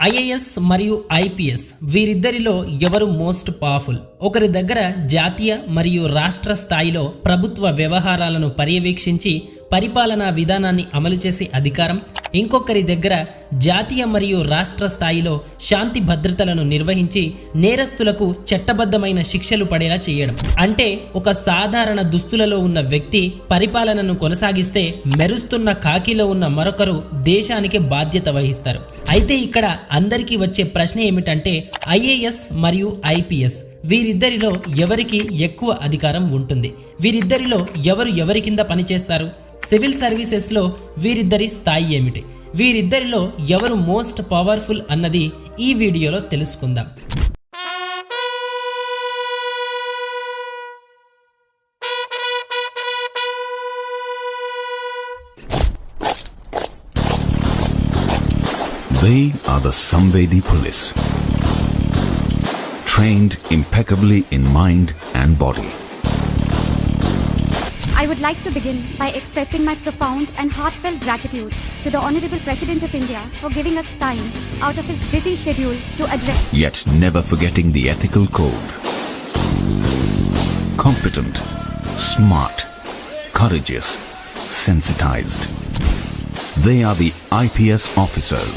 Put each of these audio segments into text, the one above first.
IAS మరియు IPS వీరిద్దరిలో ఎవరు most powerful? ఒకరి దగ్గర జాతీయ మరియు రాష్ట్ర స్థాయిలో ప్రభుత్వ వ్యవహారాలను పర్యవేక్షించి పరిపాలనా విధానాన్ని అమలు చేసే అధికారం ఇంకొకరి దగ్గర జాతీయ మరియు రాష్ట్ర స్థాయిలో శాంతి భద్రతలను నిర్వహించి నేరస్తులకు చట్టబద్ధమైన శిక్షలు పడేలా చేయడం. అంటే ఒక సాధారణ దుస్తులలో ఉన్న వ్యక్తి పరిపాలనను కొనసాగిస్తే మెరుస్తున్న కాకిలో ఉన్న మరొకరు దేశానికి బాధ్యత వహిస్తారు. అయితే ఇక్కడ అందరికీ వచ్చే ప్రశ్న ఏమిటంటే ఐఏఎస్ మరియు ఐపీఎస్ వీరిద్దరిలో ఎవరికి ఎక్కువ అధికారం ఉంటుంది? వీరిద్దరిలో ఎవరు ఎవరి కింద పనిచేస్తారు? సివిల్ సర్వీసెస్లో వీరిద్దరి స్థాయి ఏమిటి వీరిద్దరిలో ఎవరు మోస్ట్ పవర్ఫుల్ అన్నది ఈ వీడియోలో తెలుసుకుందాం They are the Samvedi police. Trained impeccably in mind and body. I would like to begin by expressing my profound and heartfelt gratitude to the Honorable President of India for giving us time out of his busy schedule to address. Yet never forgetting the ethical code. Competent, smart, courageous, sensitized. They are the IPS officers.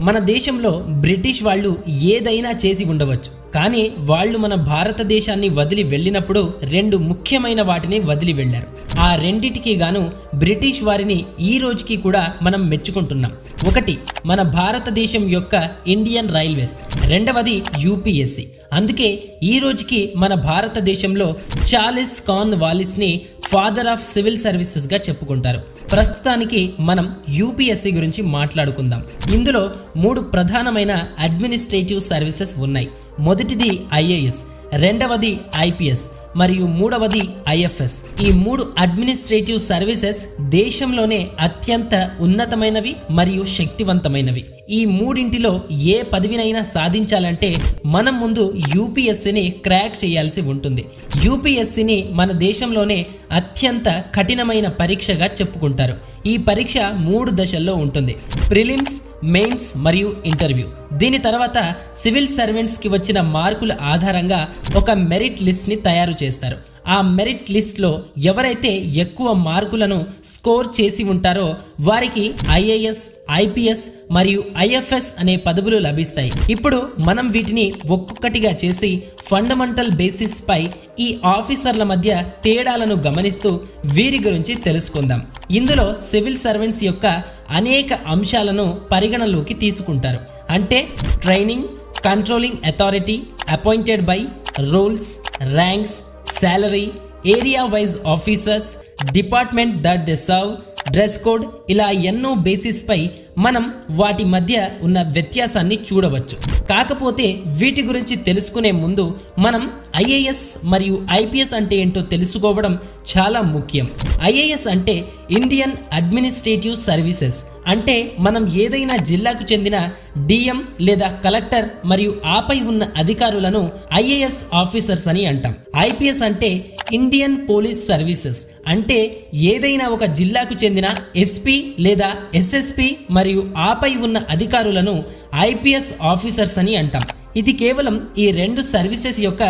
మన దేశంలో British వాళ్ళు ఏదైనా చేసి ఉండవచ్చు కానీ వాళ్ళు మన భారతదేశాన్ని వదిలి వెళ్ళినప్పుడు రెండు ముఖ్యమైన వాటిని వదిలి వెళ్ళారు. ఆ రెండిటికి గాను బ్రిటిష్ వారిని ఈ రోజుకి కూడా మనం మెచ్చుకుంటున్నాం. ఒకటి మన భారతదేశం యొక్క ఇండియన్ రైల్వేస్. రెండవది యూపీఎస్సి. అందుకే ఈ రోజుకి మన భారతదేశంలో చాలిస్ కాన్ వాలిస్ని ఫాదర్ ఆఫ్ సివిల్ సర్వీసెస్గా చెప్పుకుంటారు. ప్రస్తుతానికి మనం యూపీఎస్సి గురించి మాట్లాడుకుందాం. ఇందులో మూడు ప్రధానమైన అడ్మినిస్ట్రేటివ్ సర్వీసెస్ ఉన్నాయి. మొదటిది ఐఏఎస్ రెండవది ఐపీఎస్ మరియు మూడవది ఐఎఫ్ఎస్. ఈ మూడు అడ్మినిస్ట్రేటివ్ సర్వీసెస్ దేశంలోనే అత్యంత ఉన్నతమైనవి మరియు శక్తివంతమైనవి. ఈ మూడింటిలో ఏ పదవినైనా సాధించాలంటే మనం ముందు యూపీఎస్సీని క్రాక్ చేయాల్సి ఉంటుంది. యూపీఎస్సీని మన దేశంలోనే అత్యంత కఠినమైన పరీక్షగా చెప్పుకుంటారు. ఈ పరీక్ష మూడు దశల్లో ఉంటుంది. ప్రిలిమ్స్ మెయిన్స్ మరియు ఇంటర్వ్యూ. దీని తర్వాత సివిల్ సర్వెంట్స్కి వచ్చిన మార్కుల ఆధారంగా ఒక మెరిట్ లిస్ట్ని తయారు చేస్తారు. ఆ మెరిట్ లిస్ట్లో ఎవరైతే ఎక్కువ మార్కులను స్కోర్ చేసి ఉంటారో వారికి ఐఏఎస్ ఐపీఎస్ మరియు ఐఎఫ్ఎస్ అనే పదవులు లభిస్తాయి. ఇప్పుడు మనం వీటిని ఒక్కొక్కటిగా చేసి ఫండమెంటల్ బేసిస్ పై ఈ ఆఫీసర్ల మధ్య తేడాలను గమనిస్తూ వీరి గురించి తెలుసుకుందాం. ఇందులో సివిల్ సర్వెంట్స్ యొక్క అనేక అంశాలను పరిగణలోకి తీసుకుంటారు. అంటే training controlling authority appointed by rules ranks salary, area wise officers, department that they serve, dress code ఇలా ఎన్నో బేసిస్ పై మనం వాటి మధ్య ఉన్న వ్యత్యాసాన్ని చూడవచ్చు. కాకపోతే వీటి గురించి తెలుసుకునే ముందు మనం ఐఏఎస్ మరియు ఐపీఎస్ అంటే ఏంటో తెలుసుకోవడం చాలా ముఖ్యం. ఐఏఎస్ అంటే ఇండియన్ అడ్మినిస్ట్రేటివ్ సర్వీసెస్. అంటే మనం ఏదైనా జిల్లాకు చెందిన డిఎం లేదా కలెక్టర్ మరియు ఆపై ఉన్న అధికారులను ఐఏఎస్ ఆఫీసర్స్ అని అంటాం. ఐపీఎస్ అంటే ఇండియన్ పోలీస్ సర్వీసెస్ అంటే ఏదైనా ఒక జిల్లాకు చెందిన ఎస్పీ లేదా ఎస్ఎస్పి మరియు ఆపై ఉన్న అధికారులను ఐపీఎస్ ఆఫీసర్స్ అని అంటాం. ఇది కేవలం ఈ రెండు సర్వీసెస్ యొక్క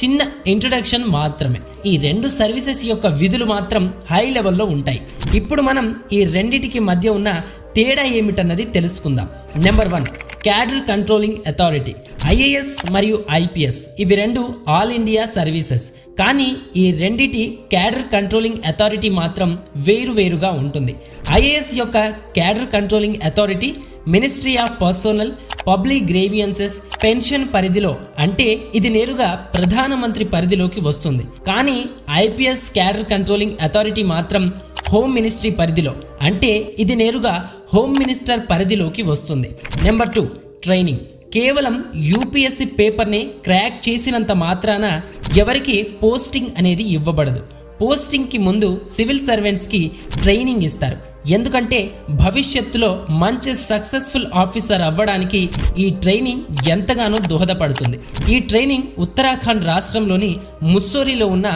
చిన్న ఇంట్రొడక్షన్ మాత్రమే. ఈ రెండు సర్వీసెస్ యొక్క విధులు మాత్రం హై లెవెల్లో ఉంటాయి. ఇప్పుడు మనం ఈ రెండిటికి మధ్య ఉన్న తేడా ఏమిటన్నది తెలుసుకుందాం. Number one cadre controlling authority IAS మరియు ఐపీఎస్ ఇవి రెండు ఆల్ ఇండియా సర్వీసెస్ కానీ ఈ రెండిటి క్యాడర్ కంట్రోలింగ్ అథారిటీ మాత్రం వేరువేరుగా ఉంటుంది. ఐఏఎస్ యొక్క cadre controlling authority ministry of personnel public grievances pension పరిధిలో అంటే ఇది నేరుగా ప్రధానమంత్రి పరిధిలోకి వస్తుంది. కానీ ఐపీఎస్ క్యాడర్ కంట్రోలింగ్ అథారిటీ మాత్రం హోమ్ మినిస్ట్రీ పరిధిలో. అంటే ఇది నేరుగా హోమ్ మినిస్టర్ పరిధిలోకి వస్తుంది. నెంబర్ టూ ట్రైనింగ్ కేవలం యూపీఎస్సి పేపర్ని క్రాక్ చేసినంత మాత్రాన ఎవరికి పోస్టింగ్ అనేది ఇవ్వబడదు. పోస్టింగ్కి ముందు సివిల్ సర్వెంట్స్కి ట్రైనింగ్ ఇస్తారు. ఎందుకంటే భవిష్యత్తులో మంచి సక్సెస్ఫుల్ ఆఫీసర్ అవ్వడానికి ఈ ట్రైనింగ్ ఎంతగానో దోహదపడుతుంది. ఈ ట్రైనింగ్ ఉత్తరాఖండ్ రాష్ట్రంలోని ముస్సోరిలో ఉన్న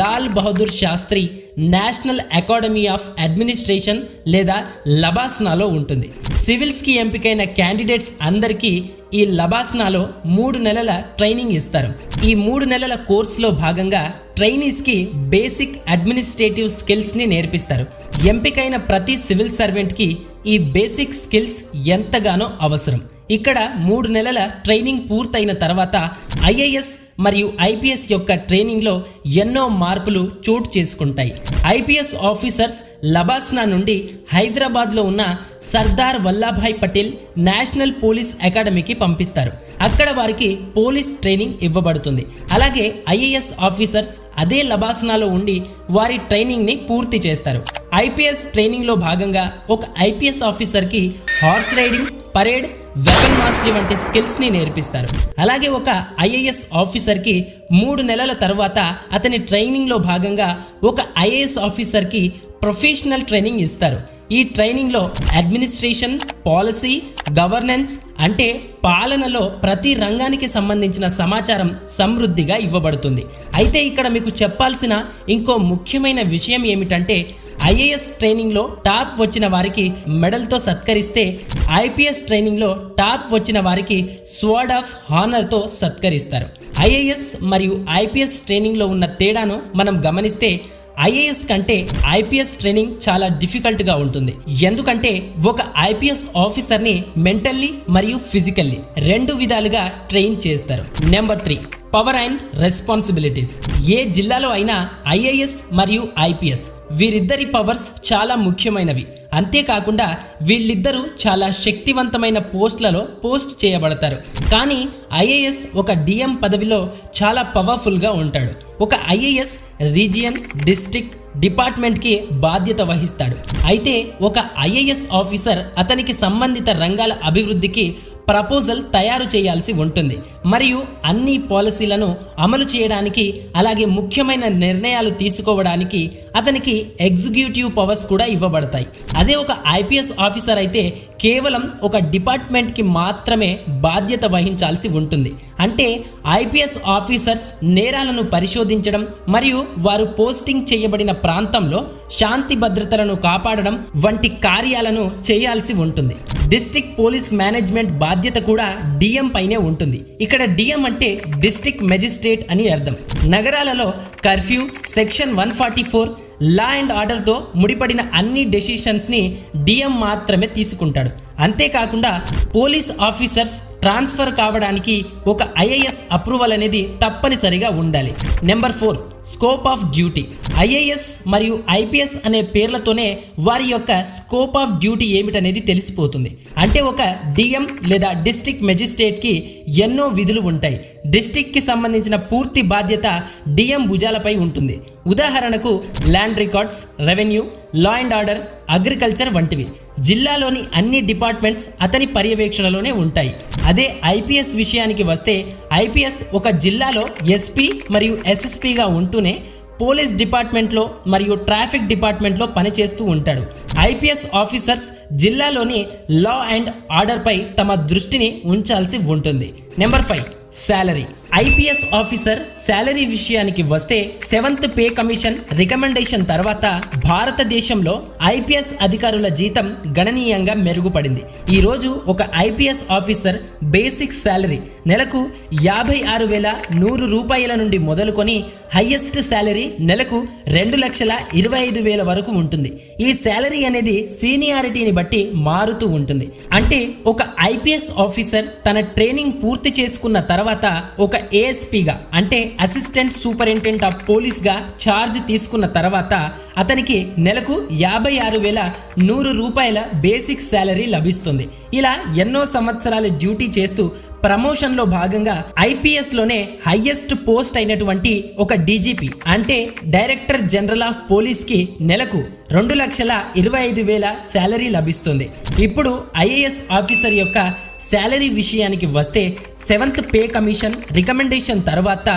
Lal Bahadur Shastri national academy of administration లేదా లబాస్నాలో ఉంటుంది. సివిల్స్కి ఎంపికైన క్యాండిడేట్స్ అందరికీ ఈ లబాస్నాలో మూడు నెలల ట్రైనింగ్ ఇస్తారు. ఈ మూడు నెలల కోర్సులో భాగంగా ట్రైనీస్కి బేసిక్ అడ్మినిస్ట్రేటివ్ స్కిల్స్ని నేర్పిస్తారు. ఎంపికైన ప్రతి సివిల్ సర్వెంట్కి ఈ బేసిక్ స్కిల్స్ ఎంతగానో అవసరం. ఇక్కడ మూడు నెలల ట్రైనింగ్ పూర్తయిన తర్వాత ఐఏఎస్ మరియు ఐపీఎస్ యొక్క ట్రైనింగ్లో ఎన్నో మార్పులు చోటు చేసుకుంటాయి. ఐపీఎస్ ఆఫీసర్స్ లబాస్నా నుండి హైదరాబాద్లో ఉన్న సర్దార్ వల్లభాయ్ పటేల్ నేషనల్ పోలీస్ అకాడమీకి పంపిస్తారు. అక్కడ వారికి పోలీస్ ట్రైనింగ్ ఇవ్వబడుతుంది. అలాగే ఐఏఎస్ ఆఫీసర్స్ అదే లబాస్నాలో ఉండి వారి ట్రైనింగ్ని పూర్తి చేస్తారు. ఐపీఎస్ ట్రైనింగ్లో భాగంగా ఒక ఐపీఎస్ ఆఫీసర్కి horse riding parade weapon mastery వంటి స్కిల్స్ని నేర్పిస్తారు. అలాగే ఒక ఐఏఎస్ ఆఫీసర్కి మూడు నెలల తర్వాత అతని ట్రైనింగ్లో భాగంగా ఒక ఐఏఎస్ ఆఫీసర్కి ప్రొఫెషనల్ ట్రైనింగ్ ఇస్తారు. ఈ ట్రైనింగ్లో అడ్మినిస్ట్రేషన్ పాలసీ గవర్నెన్స్ అంటే పాలనలో ప్రతి రంగానికి సంబంధించిన సమాచారం సమృద్ధిగా ఇవ్వబడుతుంది. అయితే ఇక్కడ మీకు చెప్పాల్సిన ఇంకో ముఖ్యమైన విషయం ఏమిటంటే ఐఏఎస్ ట్రైనింగ్లో టాప్ వచ్చిన వారికి మెడల్తో సత్కరిస్తే ఐపీఎస్ ట్రైనింగ్లో టాప్ వచ్చిన వారికి స్వర్డ్ ఆఫ్ హానర్తో సత్కరిస్తారు. ఐఏఎస్ మరియు ఐపీఎస్ ట్రైనింగ్లో ఉన్న తేడాను మనం గమనిస్తే ఐఏఎస్ కంటే ఐపీఎస్ ట్రైనింగ్ చాలా డిఫికల్ట్గా ఉంటుంది. ఎందుకంటే ఒక ఐపీఎస్ ఆఫీసర్ని మెంటల్లీ మరియు ఫిజికల్లీ రెండు విధాలుగా ట్రైన్ చేస్తారు. Number three power and responsibilities. ఏ జిల్లాలో అయినా ఐఏఎస్ మరియు ఐపీఎస్ వీరిద్దరి పవర్స్ చాలా ముఖ్యమైనవి. అంతేకాకుండా వీళ్ళిద్దరూ చాలా శక్తివంతమైన పోస్టులలో పోస్ట్ చేయబడతారు. కానీ ఐఏఎస్ ఒక డిఎం పదవిలో చాలా పవర్ఫుల్గా ఉంటాడు. ఒక ఐఏఎస్ రీజియన్ డిస్ట్రిక్ట్ డిపార్ట్మెంట్కి బాధ్యత వహిస్తాడు. అయితే ఒక ఐఏఎస్ ఆఫీసర్ అతనికి సంబంధిత రంగాల అభివృద్ధికి ప్రపోజల్ తయారు చేయాల్సి ఉంటుంది. మరియు అన్ని పాలసీలను అమలు చేయడానికి అలాగే ముఖ్యమైన నిర్ణయాలు తీసుకోవడానికి అతనికి ఎగ్జిక్యూటివ్ పవర్స్ కూడా ఇవ్వబడతాయి. అదే ఒక ఐపీఎస్ ఆఫీసర్ అయితే కేవలం ఒక డిపార్ట్మెంట్కి మాత్రమే బాధ్యత వహించాల్సి ఉంటుంది. అంటే ఐపీఎస్ ఆఫీసర్స్ నేరాలను పరిశోధించడం మరియు వారు పోస్టింగ్ చేయబడిన ప్రాంతంలో శాంతి భద్రతలను కాపాడడం వంటి కార్యాలను చేయాల్సి ఉంటుంది. డిస్ట్రిక్ట్ పోలీస్ మేనేజ్మెంట్ బాధ్యత కూడా డిఎం పైనే ఉంటుంది. ఇక్కడ డిఎం అంటే డిస్ట్రిక్ట్ మెజిస్ట్రేట్ అని అర్థం. నగరాలలో curfew section one forty four law and ఆర్డర్తో ముడిపడిన అన్ని డెసిషన్స్ని డిఎం మాత్రమే తీసుకుంటాడు. అంతేకాకుండా పోలీస్ ఆఫీసర్స్ ట్రాన్స్ఫర్ కావడానికి ఒక ఐఏఎస్ అప్రూవల్ అనేది తప్పనిసరిగా ఉండాలి. Number four scope of duty. IAS మరియు ఐపీఎస్ అనే పేర్లతోనే వారి యొక్క స్కోప్ ఆఫ్ డ్యూటీ ఏమిటనేది తెలిసిపోతుంది. అంటే ఒక డిఎం లేదా డిస్ట్రిక్ట్ మెజిస్ట్రేట్కి ఎన్నో విధులు ఉంటాయి. డిస్ట్రిక్ట్కి సంబంధించిన పూర్తి బాధ్యత డిఎం భుజాలపై ఉంటుంది. ఉదాహరణకు land records revenue law and order agriculture వంటివి. జిల్లాలోని అన్ని డిపార్ట్మెంట్స్ అతని పర్యవేక్షణలోనే ఉంటాయి. అదే ఐపీఎస్ విషయానికి వస్తే ఐపీఎస్ ఒక జిల్లాలో ఎస్పీ మరియు ఎస్ఎస్పీగా ఉంటూనే పోలీస్ డిపార్ట్మెంట్లో మరియు ట్రాఫిక్ డిపార్ట్మెంట్లో పనిచేస్తూ ఉంటాడు. ఐపీఎస్ ఆఫీసర్స్ జిల్లాలోని లా అండ్ ఆర్డర్పై తమ దృష్టిని ఉంచాల్సి ఉంటుంది. Number five salary. IPS officer salary విషయానికి వస్తే సెవెంత్ పే కమిషన్ రికమెండేషన్ తర్వాత భారతదేశంలో ఐపీఎస్ అధికారుల జీతం గణనీయంగా మెరుగుపడింది. ఈరోజు ఒక ఐపీఎస్ ఆఫీసర్ బేసిక్ శాలరీ నెలకు యాభై ఆరు వేల నూరు రూపాయల నుండి మొదలుకొని హయ్యెస్ట్ శాలరీ నెలకు రెండు లక్షల ఇరవై ఐదు వేల వరకు ఉంటుంది. ఈ శాలరీ అనేది సీనియారిటీని బట్టి మారుతూ ఉంటుంది. అంటే ఒక ఐపీఎస్ ఆఫీసర్ తన ట్రైనింగ్ పూర్తి చేసుకున్న తర్వాత ఒక ఏఎస్పీగా అంటే అసిస్టెంట్ సూపరింటెండెంట్ ఆఫ్ పోలీస్గా ఛార్జ్ తీసుకున్న తర్వాత అతనికి నెలకు యాభై ఆరు వేల నూరు రూపాయల బేసిక్ శాలరీ లభిస్తుంది. ఇలా ఎన్నో సంవత్సరాలు డ్యూటీ చేస్తూ ప్రమోషన్లో భాగంగా ఐపీఎస్లోనే హయ్యెస్ట్ పోస్ట్ అయినటువంటి ఒక డీజీపీ అంటే డైరెక్టర్ జనరల్ ఆఫ్ పోలీస్కి నెలకు రెండు లక్షల ఇరవై ఐదు వేల శాలరీ లభిస్తుంది. ఇప్పుడు ఐఏఎస్ ఆఫీసర్ యొక్క శాలరీ విషయానికి వస్తే సెవెంత్ పే కమిషన్ రికమెండేషన్ తర్వాత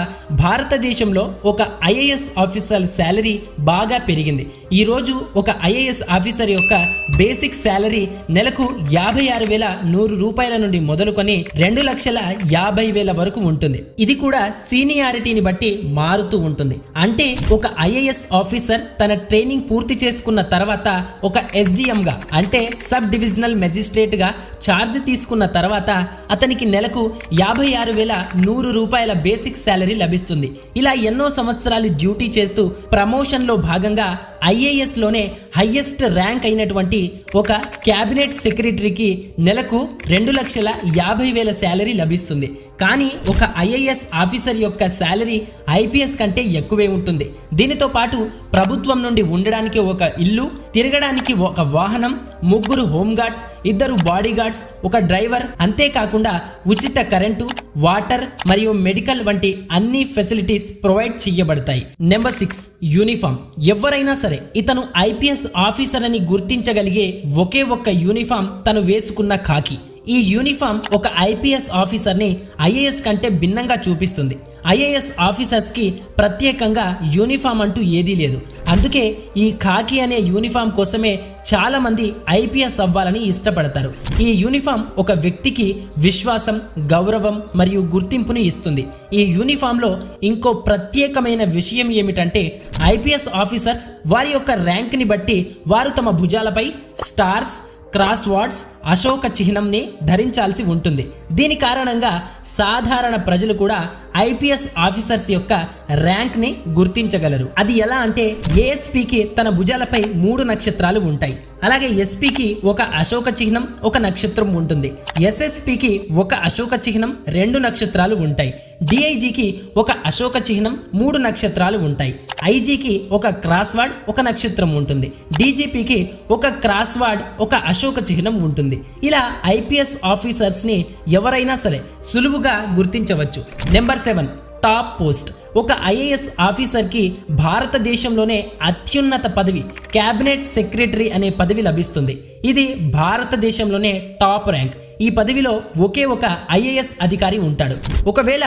భారతదేశంలో ఒక ఐఏఎస్ ఆఫీసర్ శాలరీ బాగా పెరిగింది. ఈరోజు ఒక ఐఏఎస్ ఆఫీసర్ యొక్క బేసిక్ శాలరీ నెలకు యాభై ఆరు వేల నూరు రూపాయల నుండి మొదలుకొని రెండు లక్షల యాభై వేల వరకు ఉంటుంది. ఇది కూడా సీనియారిటీని బట్టి మారుతూ ఉంటుంది. అంటే ఒక ఐఏఎస్ ఆఫీసర్ తన ట్రైనింగ్ పూర్తి చేసుకున్న తర్వాత ఒక ఎస్డిఎంగా అంటే సబ్ డివిజనల్ మెజిస్ట్రేట్గా ఛార్జ్ తీసుకున్న తర్వాత అతనికి నెలకు యాభై ఆరు వేల నూరు రూపాయల బేసిక్ శాలరీ లభిస్తుంది. ఇలా ఎన్నో సంవత్సరాలు డ్యూటీ చేస్తూ ప్రమోషన్లో భాగంగా ఐఏఎస్లోనే హయ్యెస్ట్ ర్యాంక్ అయినటువంటి ఒక క్యాబినెట్ సెక్రటరీకి నెలకు రెండు లక్షల యాభై వేల శాలరీ లభిస్తుంది. కానీ ఒక ఐఏఎస్ ఆఫీసర్ యొక్క శాలరీ ఐపీఎస్ కంటే ఎక్కువే ఉంటుంది. దీనితో పాటు ప్రభుత్వం నుండి ఉండడానికి ఒక ఇల్లు తిరగడానికి ఒక వాహనం ముగ్గురు హోంగార్డ్స్ ఇద్దరు బాడీగార్డ్స్ ఒక డ్రైవర్ అంతేకాకుండా ఉచిత కరెంటు వాటర్ మరియు మెడికల్ వంటి అన్ని ఫెసిలిటీస్ ప్రొవైడ్ చేయబడతాయి నెంబర్ సిక్స్ యూనిఫామ్. ఎవరైనా సరే ఇతను ఐపీఎస్ ఆఫీసర్ అని గుర్తించగలిగే ఒకే ఒక్క యూనిఫామ్ తను వేసుకున్న కాకి. ఈ యూనిఫామ్ ఒక ఐపీఎస్ ఆఫీసర్ని ఐఏఎస్ కంటే భిన్నంగా చూపిస్తుంది. ఐఏఎస్ ఆఫీసర్స్కి ప్రత్యేకంగా యూనిఫామ్ అంటూ ఏదీ లేదు. అందుకే ఈ ఖాకీ అనే యూనిఫామ్ కోసమే చాలామంది ఐపీఎస్ అవ్వాలని ఇష్టపడతారు. ఈ యూనిఫామ్ ఒక వ్యక్తికి విశ్వాసం గౌరవం మరియు గుర్తింపుని ఇస్తుంది. ఈ యూనిఫామ్లో ఇంకో ప్రత్యేకమైన విషయం ఏమిటంటే ఐపీఎస్ ఆఫీసర్స్ వారి యొక్క ర్యాంక్ని బట్టి వారు తమ భుజాలపై స్టార్స్ క్రాస్ వార్డ్స్ అశోక చిహ్నంని ధరించాల్సి ఉంటుంది. దీని కారణంగా సాధారణ ప్రజలు కూడా ఐపీఎస్ ఆఫీసర్స్ యొక్క ర్యాంక్ని గుర్తించగలరు. అది ఎలా అంటే ఏఎస్పీకి తన భుజాలపై మూడు నక్షత్రాలు ఉంటాయి. అలాగే ఎస్పీకి ఒక అశోక చిహ్నం ఒక నక్షత్రం ఉంటుంది. ఎస్ఎస్పికి ఒక అశోక చిహ్నం రెండు నక్షత్రాలు ఉంటాయి. డిఐజీకి ఒక అశోక చిహ్నం మూడు నక్షత్రాలు ఉంటాయి. ఐజీకి ఒక క్రాస్ వార్డ్ ఒక నక్షత్రం ఉంటుంది. డీజీపీకి ఒక క్రాస్ వార్డ్ ఒక అశోక చిహ్నం ఉంటుంది. ఇలా ఐపీఎస్ ఆఫీసర్స్ని ఎవరైనా సరే సులువుగా గుర్తించవచ్చు. నెంబర్ సెవెన్ టాప్ పోస్ట్ ఒక ఐఏఎస్ ఆఫీసర్కి భారతదేశంలోనే అత్యున్నత పదవి క్యాబినెట్ సెక్రటరీ అనే పదవి లభిస్తుంది. ఇది భారతదేశంలోనే టాప్ ర్యాంక్. ఈ పదవిలో ఒకే ఒక ఐఏఎస్ అధికారి ఉంటాడు. ఒకవేళ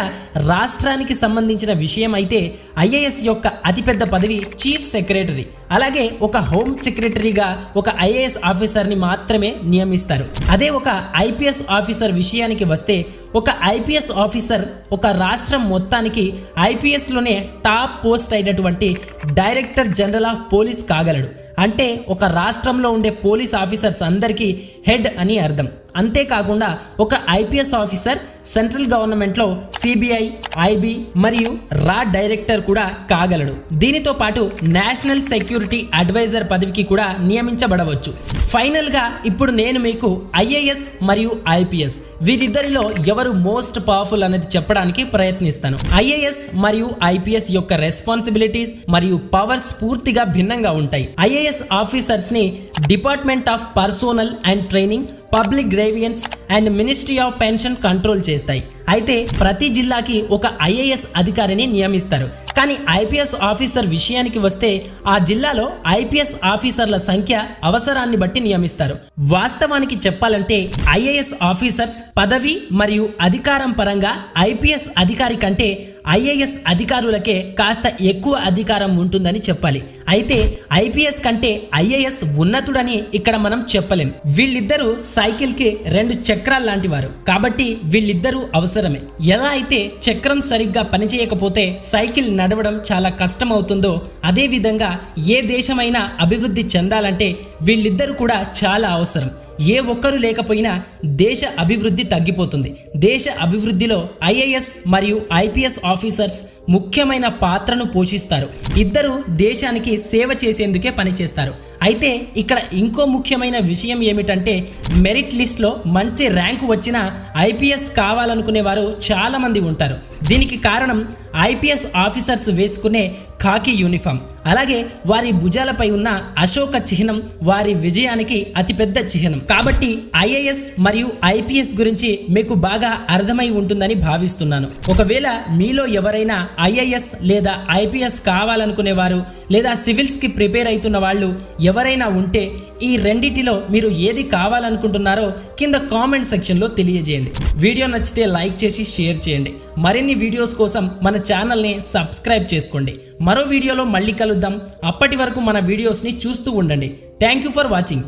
రాష్ట్రానికి సంబంధించిన విషయం అయితే ఐఏఎస్ యొక్క అతిపెద్ద పదవి చీఫ్ సెక్రటరీ. అలాగే ఒక హోమ్ సెక్రటరీగా ఒక ఐఏఎస్ ఆఫీసర్ని మాత్రమే నియమిస్తారు. అదే ఒక ఐపీఎస్ ఆఫీసర్ విషయానికి వస్తే ఒక ఐపీఎస్ ఆఫీసర్ ఒక రాష్ట్రం మొత్తానికి ఐపీఎస్ లోనే టాప్ పోస్ట్ అయినటువంటి డైరెక్టర్ జనరల్ ఆఫ్ పోలీస్ కాగలడు. అంటే ఒక రాష్ట్రంలో ఉండే పోలీస్ ఆఫీసర్స్ అందరికీ హెడ్ అని అర్థం. అంతేకాకుండా ఒక ఐపీఎస్ ఆఫీసర్ సెంట్రల్ గవర్నమెంట్లో సిబిఐ ఐబి మరియు రా డైరెక్టర్ కూడా కాగలడు. దీనితో పాటు నేషనల్ సెక్యూరిటీ అడ్వైజర్ పదవికి కూడా నియమించబడవచ్చు. ఫైనల్గా ఇప్పుడు నేను మీకు ఐఏఎస్ మరియు ఐపీఎస్ వీరిద్దరిలో ఎవరు మోస్ట్ పవర్ఫుల్ అనేది చెప్పడానికి ప్రయత్నిస్తాను. ఐఏఎస్ మరియు ఐపీఎస్ యొక్క రెస్పాన్సిబిలిటీస్ మరియు పవర్స్ పూర్తిగా భిన్నంగా ఉంటాయి. IAS ఆఫీసర్స్ని department of personnel and training public grievances and ministry of pension control చేస్తాయి. అయితే ప్రతి జిల్లాకి ఒక ఐఏఎస్ అధికారిని నియమిస్తారు. కానీ ఐపీఎస్ ఆఫీసర్ విషయానికి వస్తే ఆ జిల్లాలో ఐపీఎస్ ఆఫీసర్ల సంఖ్య అవసరాన్ని బట్టి నియమిస్తారు. వాస్తవానికి చెప్పాలంటే ఐఏఎస్ ఆఫీసర్స్ పదవి మరియు అధికారం పరంగా ఐపీఎస్ అధికారి కంటే ఐఏఎస్ అధికారులకే కాస్త ఎక్కువ అధికారం ఉంటుందని చెప్పాలి. అయితే ఐపీఎస్ కంటే ఐఏఎస్ ఉన్నతుడని ఇక్కడ మనం చెప్పలేం. వీళ్ళిద్దరూ సైకిల్కి రెండు చక్రాలు లాంటి వారు కాబట్టి వీళ్ళిద్దరూ అవసరం అవసరమే. ఎలా అయితే చక్రం సరిగ్గా పనిచేయకపోతే సైకిల్ నడవడం చాలా కష్టం అవుతుందో అదే విధంగా ఏ దేశమైనా అభివృద్ధి చెందాలంటే వీళ్ళిద్దరూ కూడా చాలా అవసరం. ఏ ఒక్కరు లేకపోయినా దేశ అభివృద్ధి తగ్గిపోతుంది. దేశ అభివృద్ధిలో ఐఏఎస్ మరియు ఐపీఎస్ ఆఫీసర్స్ ముఖ్యమైన పాత్రను పోషిస్తారు. ఇద్దరు దేశానికి సేవ చేసేందుకే పనిచేస్తారు. అయితే ఇక్కడ ఇంకో ముఖ్యమైన విషయం ఏమిటంటే మెరిట్ లిస్ట్లో మంచి ర్యాంకు వచ్చిన ఐపీఎస్ కావాలనుకునే వారు చాలామంది ఉంటారు. దీనికి కారణం ఐపీఎస్ ఆఫీసర్స్ వేసుకునే కాకి యూనిఫామ్. అలాగే వారి భుజాలపై ఉన్న అశోక చిహ్నం వారి విజయానికి అతిపెద్ద చిహ్నం. కాబట్టి ఐఏఎస్ మరియు ఐపీఎస్ గురించి మీకు బాగా అర్థమై ఉంటుందని భావిస్తున్నాను. ఒకవేళ మీలో ఎవరైనా ఐఏఎస్ లేదా ఐపీఎస్ కావాలనుకునేవారు లేదా సివిల్స్కి ప్రిపేర్ అవుతున్న వాళ్ళు ఎవరైనా ఉంటే ఈ రెండిటిలో మీరు ఏది కావాలనుకుంటున్నారో కింద కామెంట్ సెక్షన్లో తెలియజేయండి. వీడియో నచ్చితే లైక్ చేసి షేర్ చేయండి. మరిన్ని వీడియోస్ కోసం మన ఛానల్ని సబ్స్క్రైబ్ చేసుకోండి. మరో వీడియోలో మళ్ళీ కలుద్దాం. అప్పటి వరకు మన వీడియోస్ని చూస్తూ ఉండండి. Thank you for watching